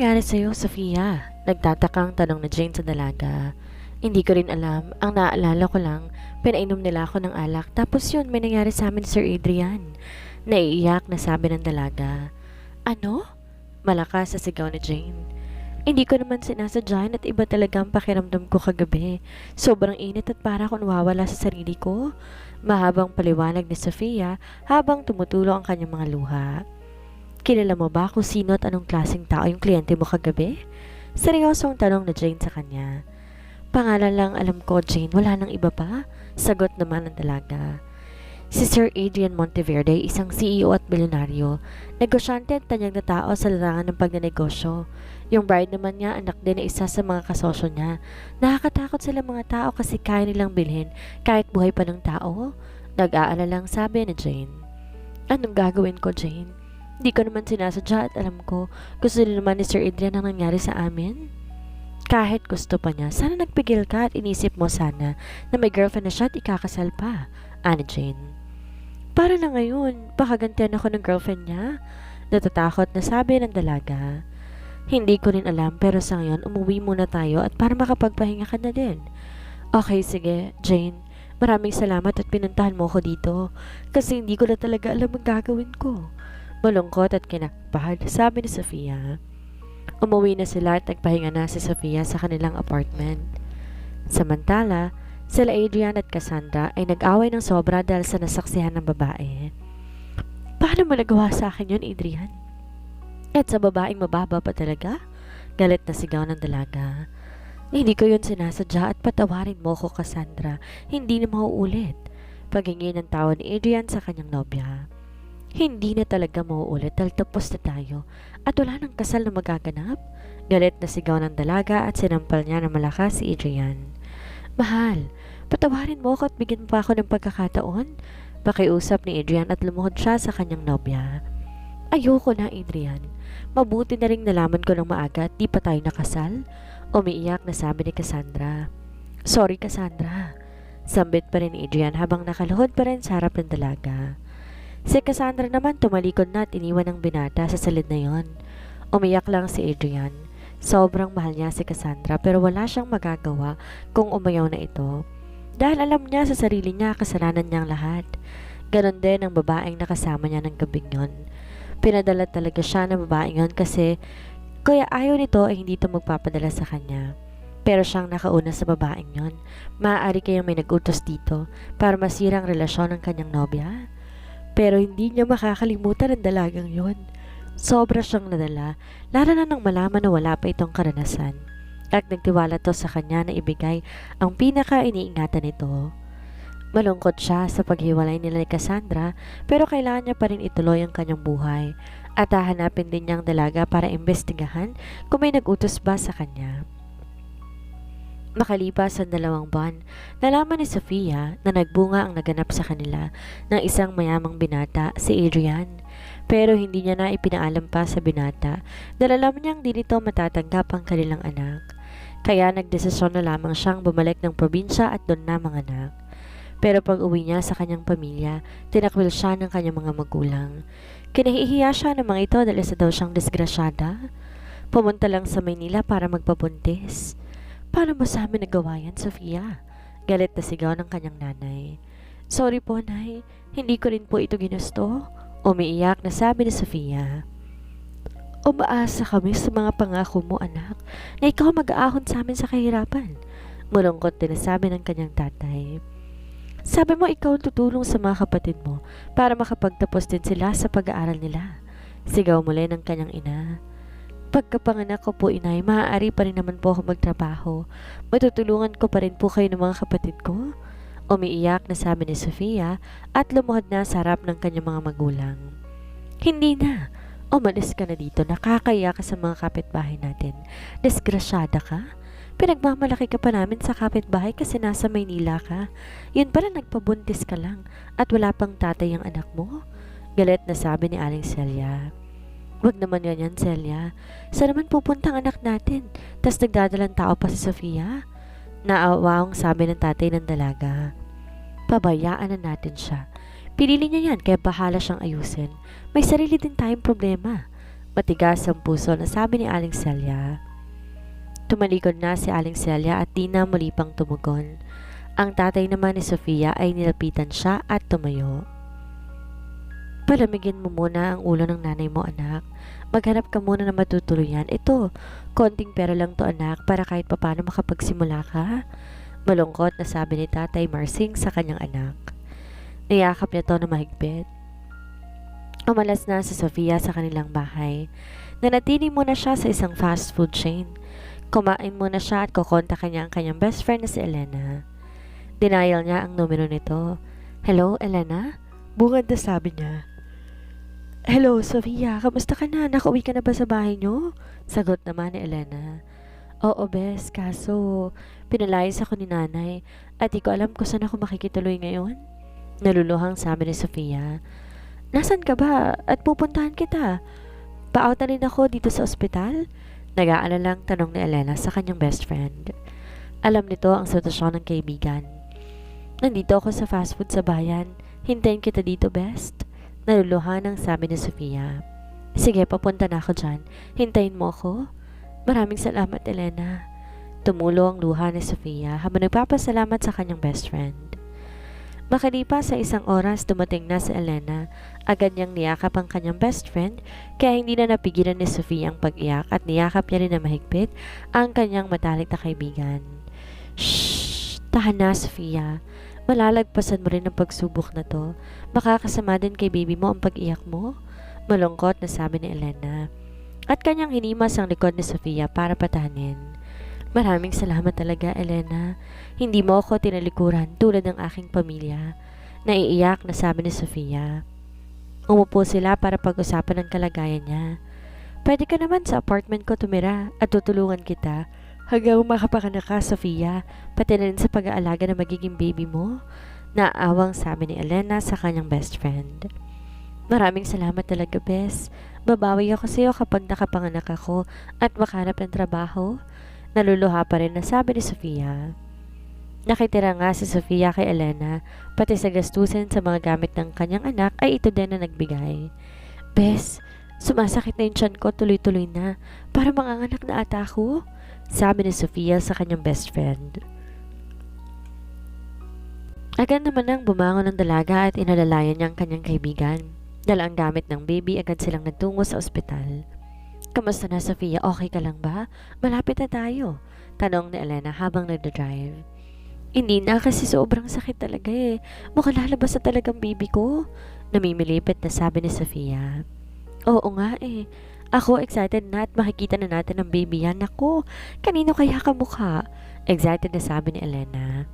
Nangyari sa'yo, Sofia? Nagtatakang tanong na Jane sa dalaga. Hindi ko rin alam. Ang naalala ko lang, pinainom nila ako ng alak. Tapos yun, may nangyari sa amin, Sir Adrian. Naiiyak na sabi ng dalaga. Ano? Malakas sa sigaw ni Jane. Hindi ko naman sinasadyain at iba talaga ang pakiramdam ko kagabi. Sobrang init at para akong nawawala sa sarili ko. Mahabang paliwanag ni Sofia habang tumutulo ang kanyang mga luha. Kilala mo ba kung sino at anong klaseng tao yung kliyente mo kagabi? Seryosong tanong na Jane sa kanya. Pangalan lang alam ko, Jane. Wala nang iba pa? Sagot naman ng dalaga. Si Sir Adrian Monteverde, isang CEO at bilyonaryo. Negosyante at tanyag na tao sa larangan ng pagnanegosyo. Yung bride naman niya, anak din na isa sa mga kasosyo niya. Nakakatakot sila mga tao kasi kaya nilang bilhin kahit buhay pa ng tao. Nag-aalala lang sabi ni Jane. Anong gagawin ko, Jane? Hindi ko naman sinasadya at alam ko gusto din naman ni Sir Adrian ang nangyari sa amin. Kahit gusto pa niya, sana nagpigil ka at inisip mo sana na may girlfriend na siya at ikakasal pa, ani Jane. Para na ngayon, baka gantihan ako ng girlfriend niya. Natatakot na sabi ng dalaga. Hindi ko rin alam pero sa ngayon umuwi muna tayo at para makapagpahinga ka na din. Okay, sige, Jane. Maraming salamat at pinuntahan mo ako dito kasi hindi ko na talaga alam ang gagawin ko. Malungkot at kinakapahad, sabi ni Sofia. Umuwi na sila at nagpahinga na si Sofia sa kanilang apartment. Samantala, sila Adrian at Cassandra ay nag-away ng sobra dahil sa nasaksihan ng babae. Paano mo nagawa sa akin yun, Adrian? At sa babaeng mababa pa talaga? Galit na sigaw ng dalaga. Hindi ko yun sinasadya at patawarin mo ko, Cassandra. Hindi na mauulit. Paghingi ng tao ni Adrian sa kanyang nobya. Hindi na talaga mauulit dahil tapos na tayo at wala nang kasal na magaganap. Galit na sigaw ng dalaga at sinampal niya ng malakas si Adrian. Mahal, patawarin mo ako at bigyan mo pa ako ng pagkakataon. Pakiusap ni Adrian at lumuhod siya sa kanyang nobya. Ayoko na, Adrian. Mabuti na rin nalaman ko ng maaga at di pa tayo nakasal. Umiiyak na sabi ni Cassandra. Sorry, Cassandra. Sambit pa rin ni Adrian habang nakaluhod pa rin sa harap ng dalaga. Si Cassandra naman tumalikod na at iniwan ng binata sa salid na yon. Umiyak lang si Adrian. Sobrang mahal niya si Cassandra pero wala siyang magagawa kung umayaw na ito. Dahil alam niya sa sarili niya kasalanan niyang lahat. Ganon din ang babaeng nakasama niya ng gabing yon. Pinadala talaga siya ng babaeng yon kasi kaya ayaw nito ay hindi ito magpapadala sa kanya. Pero siyang nakauna sa babaeng yon. Maaari kayang may nagutos dito para masira ang relasyon ng kanyang nobya. Pero hindi niya makakalimutan ang dalagang yon. Sobra siyang nadala, lalo na nang malaman na wala pa itong karanasan. At nagtiwala to sa kanya na ibigay ang pinaka-iniingatan nito. Malungkot siya sa paghiwalay nila ni Cassandra pero kailangan niya pa rin ituloy ang kanyang buhay at hahanapin din niyang dalaga para imbestigahan kung may nagutos ba sa kanya. Makalipas ang dalawang buwan, nalaman ni Sofia na nagbunga ang naganap sa kanila ng isang mayamang binata, si Adrian. Pero hindi niya na ipinaalam pa sa binata dahil alam niyang di nito matatanggap ang kanilang anak. Kaya nagdesisyon na lamang siyang bumalik ng probinsya at doon na manganak. Pero pag uwi niya sa kanyang pamilya, tinakwil siya ng kanyang mga magulang. Kinahihiya siya ng mga ito dahil isa daw siyang disgrasyada. Pumunta lang sa Maynila para magpabuntis. Paano mo sa amin nagawa yan, Sofia? Galit na sigaw ng kanyang nanay. Sorry po, Nay. Hindi ko rin po ito ginusto. Umiiyak na sabi ni Sofia. Umaasa kami sa mga pangako mo, anak, na ikaw mag-aahon sa amin sa kahirapan. Mulungkot din na sabi ng kanyang tatay. Sabi mo ikaw tutulong sa mga kapatid mo para makapagtapos din sila sa pag-aaral nila. Sigaw muli ng kanyang ina. Pagkapanganak ko po inay, maaari pa rin naman po ako magtrabaho. Matutulungan ko pa rin po kayo ng mga kapatid ko. Umiiyak na sabi ni Sofia at lumuhod na sa harap ng kanyang mga magulang. Hindi na. Umalis ka na dito. Nakakaya ka sa mga kapitbahay natin. Disgrasyada ka. Pinagmamalaki ka pa namin sa kapitbahay kasi nasa Maynila ka. Yun pala nagpabuntis ka lang at wala pang tatay ang anak mo. Galit na sabi ni Aling Celia. Wag naman ganyan, Celia. Saan naman pupunta ang anak natin? Tas nagdadalang tao pa si Sofia? Naawawang sabi ng tatay ng dalaga. Pabayaan na natin siya. Pinili niya yan kaya bahala siyang ayusin. May sarili din tayong problema. Matigas ang puso na sabi ni Aling Celia. Tumalikod na si Aling Celia at di na muli pang tumugon. Ang tatay naman ni Sofia ay nilapitan siya at tumayo. Palamigin mo muna ang ulo ng nanay mo anak. Maghanap ka muna ng matutuluyan. Ito, konting pera lang to anak para kahit papano makapagsimula ka. Malungkot na sabi ni tatay Marsing sa kanyang anak. Niyakap niya to na mahigpit. Umalas na si Sofia sa kanilang bahay. Nanatili muna siya sa isang fast food chain. Kumain muna siya at kukontakin niya ang kanyang best friend na si Elena. Denial niya ang numero nito. Hello, Elena? Bungad na sabi niya. Hello, Sofia. Kamusta ka na? Nakauwi ka na ba sa bahay niyo? Sagot naman ni Elena. Oo, bes. Kaso, pinalayas ako ni nanay at di ko alam kung saan ako makikituloy ngayon. Naluluhang sabi ni Sofia. Nasaan ka ba? At pupuntahan kita. Pa-out na rin ako dito sa ospital? Nag-aalalang tanong ni Elena sa kanyang best friend. Alam nito ang sitwasyon ng kaibigan. Nandito ako sa fast food sa bayan. Hintayin kita dito, best. Naluluhan ang sabi ni Sofia. Sige, papunta na ako dyan. Hintayin mo ako. Maraming salamat, Elena. Tumulo ang luha ni Sofia habang nagpapasalamat sa kanyang best friend. Makalipas sa isang oras, dumating na si Elena. Agad niyang niyakap ang kanyang best friend, kaya hindi na napigilan ni Sofia ang pag-iyak at niyakap niya rin na mahigpit ang kanyang matalik na kaibigan. Shh! Tahan na, Sofia. Malalagpasan mo rin ang pagsubok na to. Makakasama din kay baby mo ang pag-iyak mo. Malungkot na sabi ni Elena. At kanyang hinimas ang likod ni Sofia para patahanin. Maraming salamat talaga, Elena. Hindi mo ako tinalikuran tulad ng aking pamilya. Naiiyak na sabi ni Sofia. Umupo sila para pag-usapan ang kalagayan niya. Pwede ka naman sa apartment ko tumira at tutulungan kita hanggang makapakanak ka, Sofia, pati na rin sa pag-aalaga ng magiging baby mo. Naawang sabi ni Elena sa kanyang best friend. Maraming salamat talaga, Bes. Babawi ako sa iyo kapag nakapanganak ako at makanap ng trabaho. Naluluha pa rin na sabi ni Sofia. Nakitira nga si Sofia kay Elena, pati sa gastusin sa mga gamit ng kanyang anak ay ito din na nagbigay. Bes, sumasakit na yung tiyan ko tuloy-tuloy na para manganganak na ata ako, sabi ni Sofia sa kanyang best friend. Agad naman nang bumangon ng dalaga at inalalayan niya ang kanyang kaibigan. Dala ang gamit ng baby, agad silang nagtungo sa ospital. Kamusta na, Sofia? Okay ka lang ba? Malapit na tayo. Tanong ni Elena habang nagda-drive. Hindi na kasi sobrang sakit talaga eh. Mukhang lalabas na talagang baby ko. Namimilipit na sabi ni Sofia. Oo nga eh. Ako excited na at makikita na natin ang baby yan. Ako, kanino kaya kamukha? Excited na sabi ni Elena.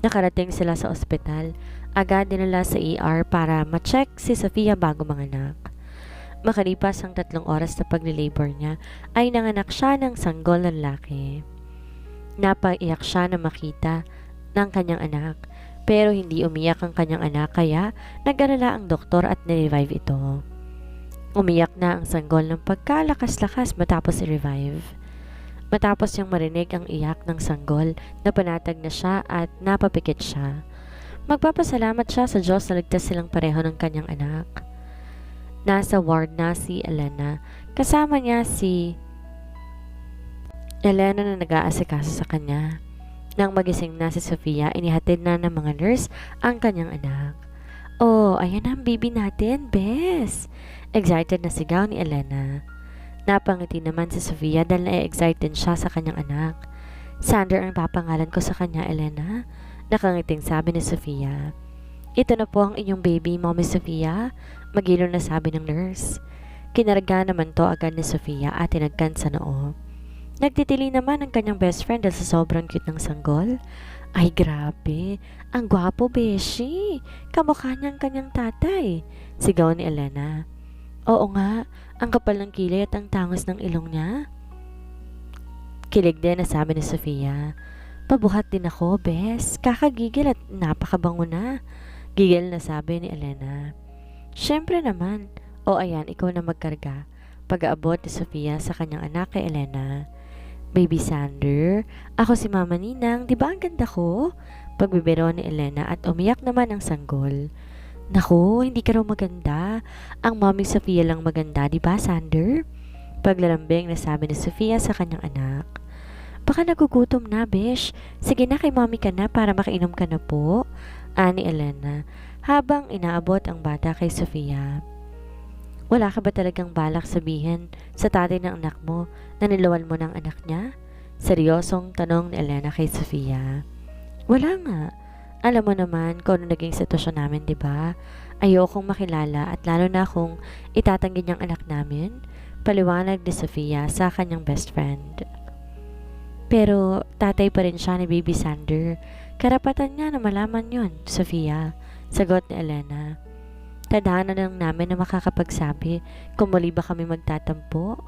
Nakarating sila sa ospital. Agad dinala sa ER para ma-check si Sofia bago manganak. Makalipas ang tatlong oras na pagli-labor niya, ay nanganak siya ng sanggol na lalaki. Napaiyak siya na makita ng kanyang anak, pero hindi umiyak ang kanyang anak kaya nag-alala ang doktor at nirevive ito. Umiyak na ang sanggol ng pagkalakas-lakas matapos i-revive. Matapos niyang marinig ang iyak ng sanggol, napanatag na siya at napapikit siya. Magpapasalamat siya sa Diyos na ligtas silang pareho ng kanyang anak. Nasa ward na si Elena. Kasama niya si Elena na nag-aasikaso sa kanya. Nang magising na si Sofia, inihatid na ng mga nurse ang kanyang anak. Oh, ayan ang baby natin, Bes! Excited na sigaw ni Elena. Napangiti naman si Sofia dahil na-excited siya sa kanyang anak. Sander ang papangalan ko sa kanya, Elena. Nakangiting sabi ni Sofia. Ito na po ang inyong baby, Mommy Sofia. Magilo na sabi ng nurse. Kinarga naman to agad ni Sofia at tinagkan sa noo. Nagtitili naman ang kanyang best friend dahil sa sobrang cute ng sanggol. Ay grabe, ang gwapo beshi. Kamukha niya ang kanyang tatay. Sigaw ni Elena. Oo nga, ang kapal ng kilay at ang tangos ng ilong niya. Kilig din na ni Sofia. Pabuhat din ako, bes. Kakagigil at napakabango na. Gigil na sabi ni Elena. Siyempre naman. O ayan, ikaw na magkarga. Pag-aabot ni Sofia sa kanyang anak kay Elena. Baby Sander, ako si Mama Ninang, di ba ang ganda ko? Pagbibiro ni Elena at umiyak naman ang sanggol. Naku, hindi ka raw maganda. Ang mommy Sofia lang maganda, di ba, Sander? Paglalambing na sabi ni Sofia sa kanyang anak. Baka nagugutom na, besh. Sige na kay mommy ka na para makainom ka na po. Ani Elena, habang inaabot ang bata kay Sofia. Wala ka ba talagang balak sabihin sa tatay ng anak mo na nilawan mo ng anak niya? Seryosong tanong ni Elena kay Sofia. Wala nga. Alam mo naman kung ano naging sitwasyon namin, di ba? Ayokong makilala at lalo na kung itatanggi niyang anak namin. Paliwanag ni Sofia sa kanyang best friend. Pero tatay pa rin siya ni Baby Sander. Karapatan niya na malaman yon, Sofia. Sagot ni Elena. Tadhana lang namin na makakapagsabi kung muli ba kami magtatampo.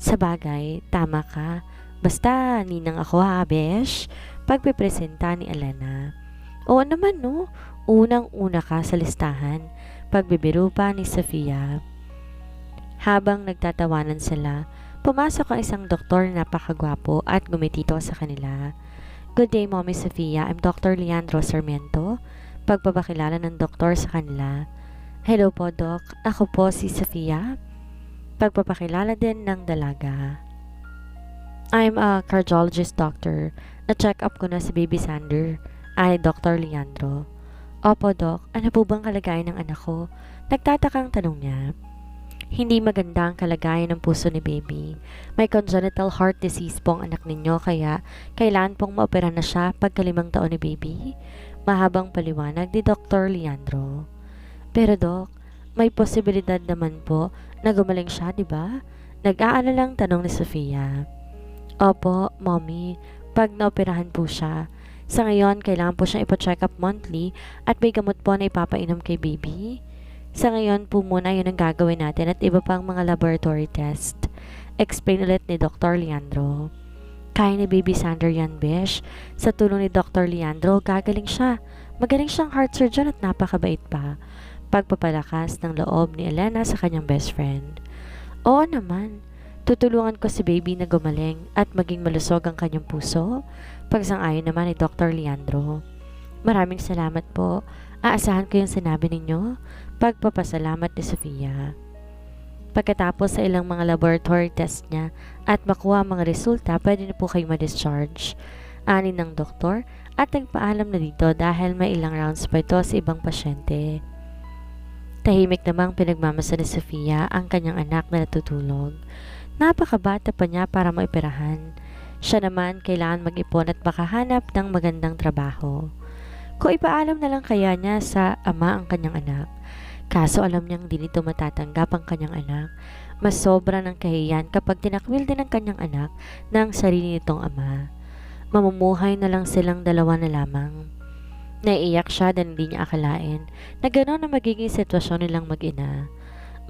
Sa bagay, tama ka. Basta, ninang ako ha, besh. Pagpipresenta ni Elena. Oo naman no, unang-una ka sa listahan. Pagbibiro pa ni Sofia. Habang nagtatawanan sila, pumasok ang isang doktor na napakagwapo at gumitito sa kanila. Good day, Mommy Sofia. I'm Dr. Leandro Sarmiento. Pagpapakilala ng doktor sa kanila. Hello po, Doc. Ako po si Sofia. Pagpapakilala din ng dalaga. I'm a cardiologist doctor. Na-check up ko na si Baby Sander. Ay, Dr. Leandro. Opo, Doc. Ano po bang kalagayan ng anak ko? Nagtatakang tanong niya. Hindi maganda ang kalagayan ng puso ni baby. May congenital heart disease po ang anak ninyo kaya kailangan pong maopera na siya pagkalimang taon ni baby. Mahabang paliwanag ni Dr. Leandro. Pero Doc, may posibilidad naman po na gumaling siya, di ba? Nag-aalalang tanong ni Sofia. Opo, Mommy. Pag naoperahan po siya, sa ngayon, kailangan po siyang ipa-check up monthly at may gamot po na ipapainom kay baby. Sa ngayon po muna yun ang gagawin natin at iba pang mga laboratory test. Explain ulit ni Dr. Leandro. Kaya ni Baby Sander yan, Besh. Sa tulong ni Dr. Leandro, gagaling siya. Magaling siyang heart surgeon at napakabait pa. Pagpapalakas ng loob ni Elena sa kanyang best friend. Oo naman. Tutulungan ko si baby na gumaling at maging malusog ang kanyang puso. Pagsang-ayon naman ni Dr. Leandro. Maraming salamat po. Aasahan ko yung sinabi ninyo. Pagpapasalamat ni Sofia. Pagkatapos sa ilang mga laboratory test niya at makuha ang mga resulta, pwede na po kayo ma-discharge. Ani ng doktor at nagpaalam na dito dahil may ilang rounds pa ito sa ibang pasyente. Tahimik namang pinagmamasa ni Sofia ang kanyang anak na natutulog. Napakabata pa niya para maiperahan. Siya naman kailangan mag-ipon at makahanap ng magandang trabaho. Kung ipaalam na lang kaya niya sa ama ang kanyang anak, Kaso alam niyang di nito matatanggap ang kanyang anak. Mas sobra ng kahiyan kapag tinakwil din ng kanyang anak ng sarili nitong ama. Mamumuhay na lang silang dalawa na lamang. Naiiyak siya dahil hindi niya akalain na gano'n ang magiging sitwasyon nilang mag-ina.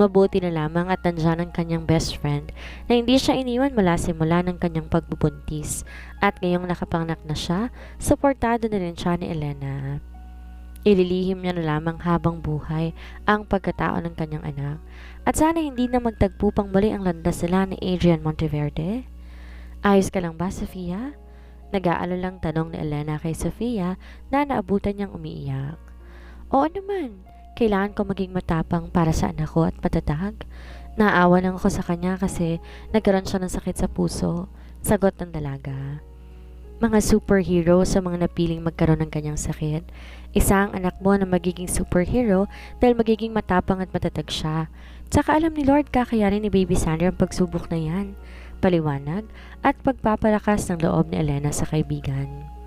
Mabuti na lamang at nandyan ang kanyang best friend na hindi siya iniwan mula simula ng kanyang pagbubuntis at ngayong nakapangnak na siya, suportado na rin siya ni Elena. Ililihim niya na lamang habang buhay ang pagkatao ng kanyang anak at sana hindi na magtagpo pang muli ang landas sila ni Adrian Monteverde. Ayos ka lang ba, Sofia? Nag-aalalang tanong ni Elena kay Sofia na naabutan niyang umiiyak. Oo naman, kailangan ko maging matapang para sa anak ko at matatag. Naawa lang ako sa kanya kasi nagkaroon siya ng sakit sa puso. Sagot ng dalaga. Mga superhero sa mga napiling magkaroon ng kanyang sakit. Isa ang anak mo na magiging superhero dahil magiging matapang at matatag siya. Tsaka alam ni Lord kakayanin ni Baby Sandra ang pagsubok na yan. Paliwanag at pagpapalakas ng loob ni Elena sa kaibigan.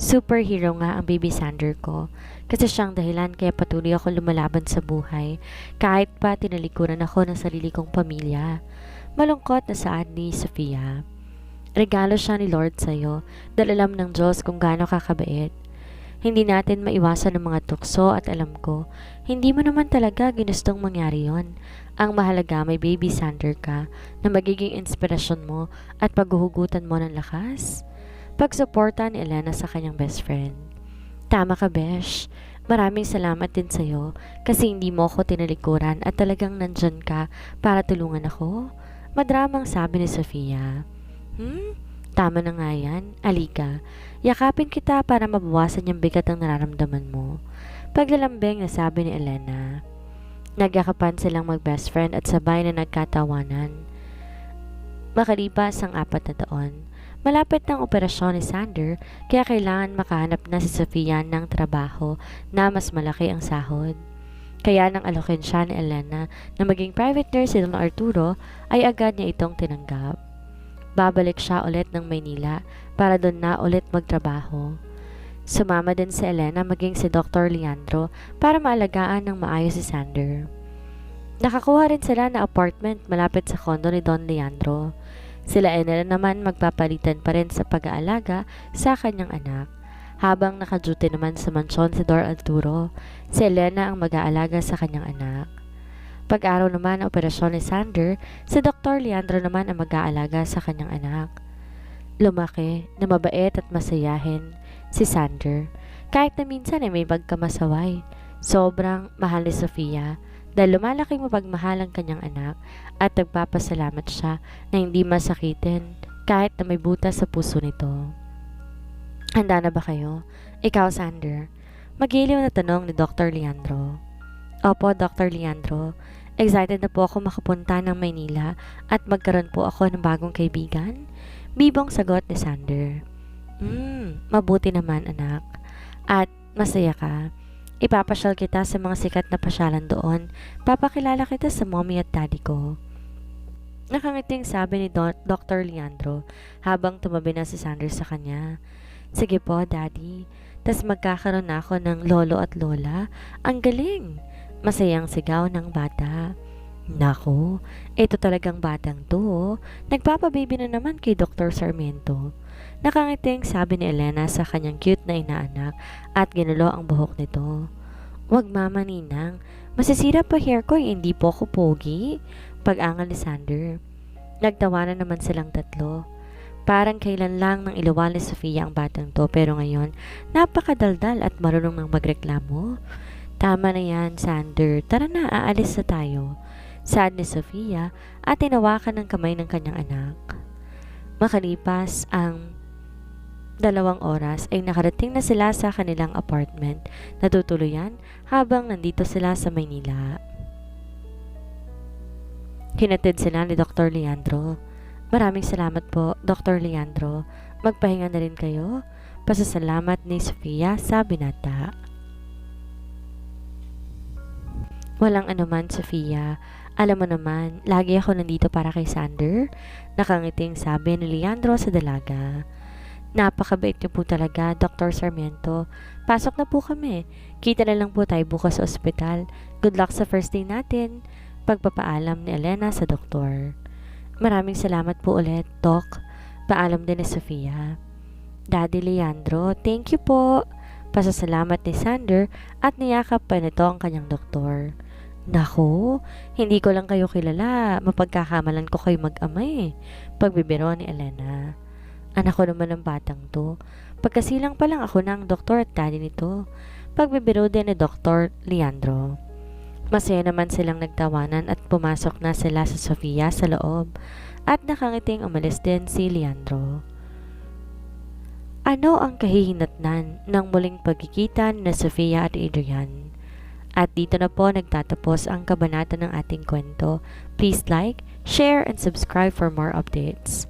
Superhero nga ang Baby Sander ko kasi siyang dahilan kaya patuloy ako lumalaban sa buhay kahit pa tinalikuran ako ng sarili kong pamilya. Malungkot na saad ni Sofia. Regalo siya ni Lord sa'yo dahil alam ng Diyos kung gaano kakabait. Hindi natin maiwasan ng mga tukso at alam ko, hindi mo naman talaga ginustong mangyari yon. Ang mahalaga may baby sander ka na magiging inspirasyon mo at paghuhugutan mo ng lakas. Pagsuporta ni Elena sa kanyang best friend. Tama ka, Besh. Maraming salamat din sa'yo kasi hindi mo ako tinalikuran at talagang nandyan ka para tulungan ako. Madramang sabi ni Sofia. Hmm? Tama na nga yan. Alika, yakapin kita para mabawasan yung bigat ng nararamdaman mo. Paglalambing na sabi ni Elena. Nagkakapan silang mag-best friend at sabay na nagkatawanan. Makalipas ang apat na taon, malapit ng operasyon ni Sander kaya kailangan makahanap na si Sofia ng trabaho na mas malaki ang sahod. Kaya nang alokin siya ni Elena na maging private nurse si Don Arturo ay agad niya itong tinanggap. Babalik siya ulit ng Maynila para doon na ulit magtrabaho. Sumama din si Elena maging si Dr. Leandro para maalagaan ng maayos si Sander. Nakakuha rin sila na apartment malapit sa kondo ni Don Leandro. Sila ay nila naman magpapalitan pa rin sa pag-aalaga sa kanyang anak. Habang naka-duty naman sa mansyon si Dor Arturo, si Elena ang mag-aalaga sa kanyang anak. Pag-araw naman ng operasyon ni Sander, si Dr. Leandro naman ang mag-aalaga sa kanyang anak. Lumaki na mabait at masayahin si Sander. Kahit na minsan ay may pagkamasaway. Sobrang mahal ni Sofia dahil lumalaking mapagmahal ang kanyang anak at nagpapasalamat siya na hindi masakitin kahit na may butas sa puso nito. Handa na ba kayo? Ikaw, Sander. Magiliw na tanong ni Dr. Leandro. Opo, Dr. Leandro. Excited na po ako makapunta ng Maynila at magkaroon po ako ng bagong kaibigan. Bibong sagot ni Sander. Hmm, mabuti naman anak. At masaya ka. Ipapasyal kita sa mga sikat na pasyalan doon. Papakilala kita sa mommy at daddy ko. Nakangiting sabi ni Don- Dr. Leandro habang tumabi na si Sander sa kanya. Sige po, daddy. Tas magkakaroon na ako ng lolo at lola. Ang galing! Masayang sigaw ng bata. Nako, ito talagang batang to. oh. Nagpapababy na naman kay Dr. Sarmiento. Nakangiting sabi ni Elena sa kanyang cute na inaanak at ginulo ang buhok nito. Wag mama ninang, masisira pa hair ko eh, hindi po ako pogi. Pag-angal ni Sander. Nagtawanan naman silang tatlo. Parang kailan lang nang ilawal ni Sofia ang batang to pero ngayon napakadaldal at marunong nang magreklamo. Tama na yan, Sander. Tara na, aalis na tayo. Saad ni Sofia at tinawakan ng kamay ng kanyang anak. Makalipas ang dalawang oras ay nakarating na sila sa kanilang apartment na tutuluyan habang nandito sila sa Maynila. Hinatid sila ni Dr. Leandro. Maraming salamat po, Dr. Leandro. Magpahinga na rin kayo. Pasasalamat ni Sofia sa binata. Walang anuman, Sofia. Alam mo naman, lagi ako nandito para kay Sander. Nakangiting sabi ni Leandro sa dalaga. Napakabait niyo po talaga, Dr. Sarmiento. Pasok na po kami. Kita na lang po tayo bukas sa ospital. Good luck sa first day natin. Pagpapaalam ni Elena sa doktor. Maraming salamat po ulit, Doc. Paalam din ni Sofia. Daddy Leandro, thank you po. Pasasalamat ni Sander at niyakap pa nito ang kanyang doktor. Nako, hindi ko lang kayo kilala. Mapagkakamalan ko kayo mag-ama eh. Pagbibiro ni Elena. Anak ko naman ang batang to. Pagkasilang pa lang ako ng doktor at daddy nito. Pagbibiro din ni Dr. Leandro. Masaya naman silang nagtawanan at pumasok na sila sa Sofia sa loob at nakangiting umalis din si Leandro. Ano ang kahihinatnan ng muling pagkikita na Sofia at Adrian? At dito na po nagtatapos ang kabanata ng ating kwento. Please like, share, and subscribe for more updates.